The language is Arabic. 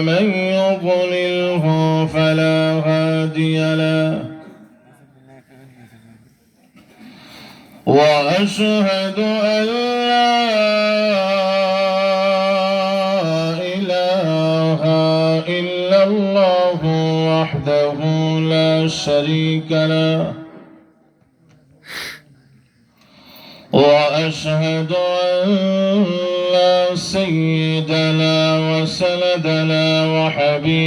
ومن يضلله فلا هادي له وأشهد أن لا إله إلا الله وحده لا شريك له وأشهد أن سيدنا وسندنا وحبيبنا